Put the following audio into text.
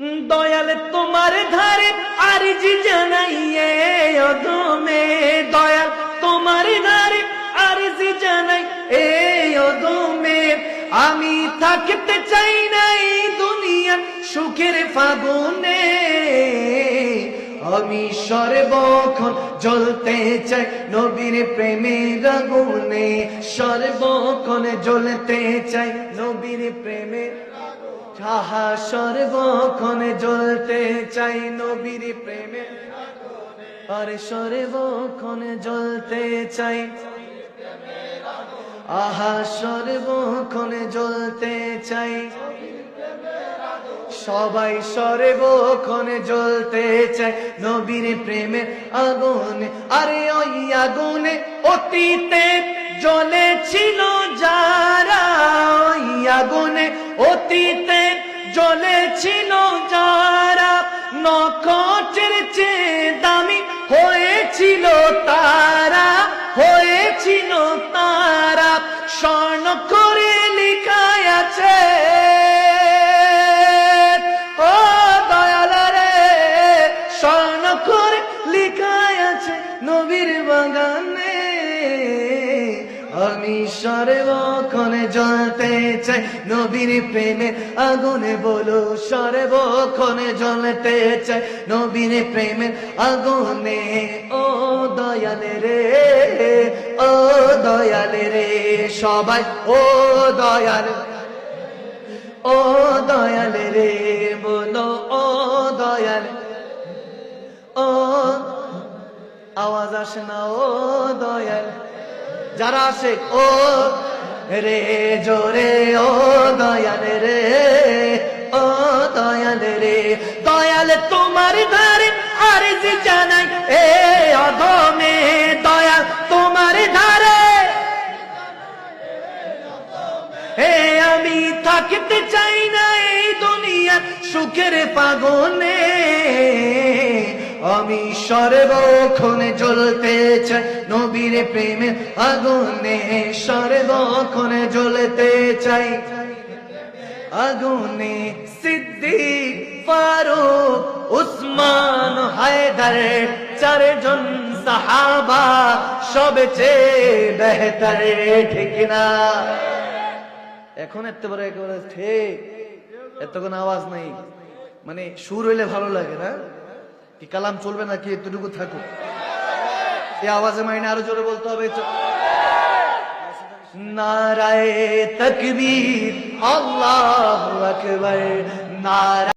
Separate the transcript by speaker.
Speaker 1: দয়াল তোমার ধারে আরজি জানাইয়ে অদমে। দয়াল তোমার ধারে আরজি জানাই এ অদমে। আমি থাকতে চাই নাই দুনিয়া সুখের ফাগুনে। আমি সর্বক্ষণ জ্বলতে চাই নবীর প্রেমের আগুনে। সর্বক্ষণ জ্বলতে চাই নবীর প্রেমের যাহা সর্বক্ষণ জ্বলতে চাই নবীর প্রেমে আরে সর্বক্ষণ জ্বলতে চাই আহা, সর্বক্ষণ জ্বলতে চাই সবাই সর্বক্ষণ জ্বলতে চায় নবীর প্রেমে আগুনে। আরে ওই আগুনে অতীতে জ্বলেছিল যারা। ওই আগুনে অতীতে জ্বলেছিল যারা। নখচের চেয়ে দামি হয়েছিল তারা হয়েছিল তারা। স্বর্ণ করে লিখায় আছে সর্বক্ষণে জ্বলতে চাই। নবীর প্রেমে আগুনে বলো সর্বক্ষণে জ্বলতে চাই। নবীর প্রেমের আগুনে, ও দয়ালে রে, ও দয়ালে রে। সবাই, ও দয়াল ও দয়াল রে, বলো, ও দয়াল। ও, আওয়াজ আসে না, ও দয়াল। যারা আসে, ও রে, জোরে, ও দয়াল রে, ও দয়াল রে। দয়াল তোমার ধারে আর যে জানাই, এ অধমে দয়াল তোমার ধারে। হে আমি থাকতে চাই না এই দুনিয়া সুখের পাগনে আমি সর্বক্ষণে জ্বলতে চাই নবীর প্রেমে আগুনে, সর্বক্ষণে জ্বলতে চাই আগুনে। সিদ্দিক, ফারুক, উসমান, হায়দার চারজন সাহাবা সবচেয়ে বেহতর, ঠিক না এখন এত বড় একেবারে, ঠিক। এত কোনো আওয়াজ নাই। মানে সুর হইলে ভালো লাগে না? কি কালাম চলবে নাকি এতটুকু থাকুক? এই আওয়াজে মাইনে আরও জোরে বলতে হবে নারায় নারায়ে তকবীর, আল্লাহু আকবার নারা